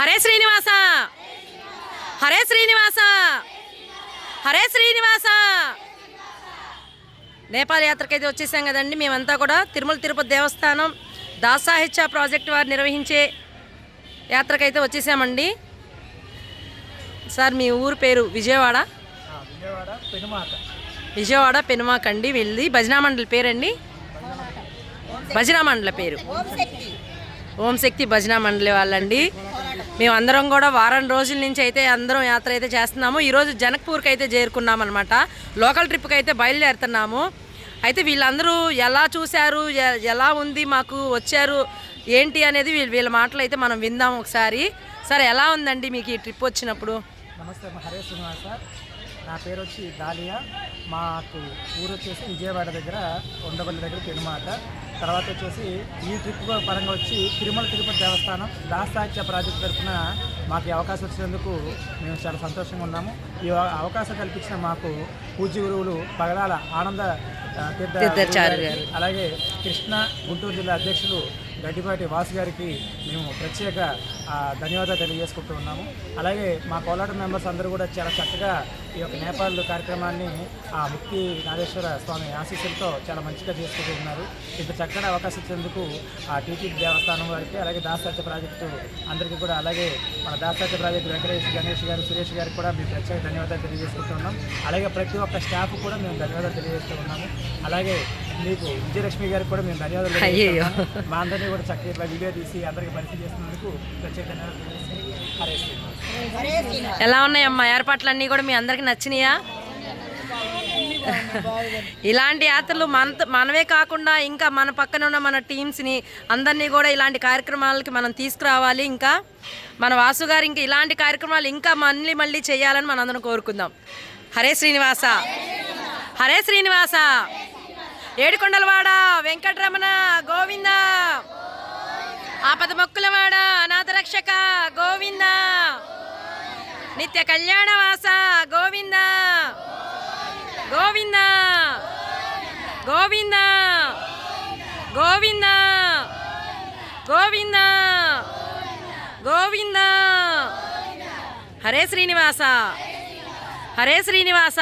హరే శ్రీనివాస! హరే శ్రీనివాస! హరే శ్రీనివాస! నేపాల్ యాత్రకైతే వచ్చేసాం కదండి. మేమంతా కూడా తిరుమల తిరుపతి దేవస్థానం దాసాహిత్య ప్రాజెక్ట్ వారు నిర్వహించే యాత్రకైతే వచ్చేసామండి. సార్ మీ ఊరు పేరు విజయవాడ? విజయవాడ పెనుమాక. విజయవాడ పెనుమాకండి వెళ్ళి భజనా మండలి పేరండి? భజనా మండలి. పేరు. ఓం శక్తి భజనా మండలి వాళ్ళండి. మేము అందరం కూడా వారం రోజుల నుంచి అయితే అందరం యాత్ర అయితే చేస్తున్నాము. ఈరోజు జనక్పూర్కి అయితే చేరుకున్నాం అనమాట లోకల్ ట్రిప్కి అయితే బయలుదేరుతున్నాము. అయితే వీళ్ళందరూ ఎలా చూశారు? ఎలా ఉంది? మాకు వచ్చారు ఏంటి అనేది వీళ్ళ వీళ్ళ మాటలు అయితే మనం విందాం ఒకసారి. సార్ ఎలా ఉందండి మీకు ఈ ట్రిప్ వచ్చినప్పుడు? నమస్తే హరే హరే సార్. నా పేరు వచ్చి దాలియా మాకు ఊరు వచ్చేసి విజయవాడ దగ్గర ఉండవల్లి దగ్గర పెనుమాట. తర్వాత వచ్చేసి ఈ ట్రిప్ పరంగా వచ్చి తిరుమల తిరుపతి దేవస్థానం దాసాహిత్య ప్రాజెక్ట్ తరఫున మాకు ఈ అవకాశం వచ్చినందుకు మేము చాలా సంతోషంగా ఉన్నాము. ఈ అవ- అవకాశం కల్పించిన మాకు పూజ్య గురువులు పగడాల ఆనంద అలాగే కృష్ణ గుంటూరు జిల్లా అధ్యక్షులు గడ్డిపాటి వాసు గారికి మేము ప్రత్యేక ధన్యవాదాలు తెలియజేసుకుంటూ ఉన్నాము. అలాగే మా కోలాట మెంబర్స్ అందరూ కూడా చాలా చక్కగా ఈ యొక్క నేపాల్ కార్యక్రమాన్ని ఆ ముక్తి నాగేశ్వర స్వామి ఆశీస్సులతో చాలా మంచిగా చేసుకుంటూ ఉన్నారు ఇంత చక్కటి అవకాశం ఇచ్చేందుకు ఆ టీటీ దేవస్థానం వారికి అలాగే దాసత్య ప్రాజెక్టు అందరికీ కూడా అలాగే మన దాసత్య ప్రాజెక్టు వెంకటేష్ గణేష్ గారు సురేష్ గారికి కూడా మేము ప్రత్యేక ధన్యవాదాలు తెలియజేసుకుంటూ ఉన్నాం అలాగే ప్రతి ఒక్క స్టాఫ్ కూడా మేము ధన్యవాదాలు తెలియజేస్తూ ఉన్నాము అలాగే మీకు విజయలక్ష్మి గారికి కూడా మేము ధన్యవాదాలు. తెలియజేస్తున్నాము. మా అందరినీ కూడా చక్కగా ఇట్లా వీడియో తీసి అందరికీ పరిచయం చేస్తున్నందుకు ప్రత్యేక ధన్యవాదాలు తెలియజేస్తున్నాము. ఎలా ఉన్నాయమ్మా ఏర్పాట్లన్నీ కూడా మీ అందరికి నచ్చినాయా? ఇలాంటి యాత్రలు మన మనమే కాకుండా ఇంకా మన పక్కన ఉన్న మన టీమ్స్ని అందరినీ కూడా ఇలాంటి కార్యక్రమాలకి మనం తీసుకురావాలి. ఇంకా మన వాసు గారు ఇంకా ఇలాంటి కార్యక్రమాలు ఇంకా మళ్ళీ మళ్ళీ చేయాలని మనం అందరం కోరుకుందాం. హరే శ్రీనివాస. హరే శ్రీనివాస. ఏడుకొండలవాడ వెంకటరమణ గోవింద. ఆపద మొక్కులవాడ అనాథ రక్షక గోవింద. నిత్య కళ్యాణవాస గో గోవింద గోవింద! గోవింద! గోవింద! గోవింద! హరే శ్రీనివాస! హరే శ్రీనివాస!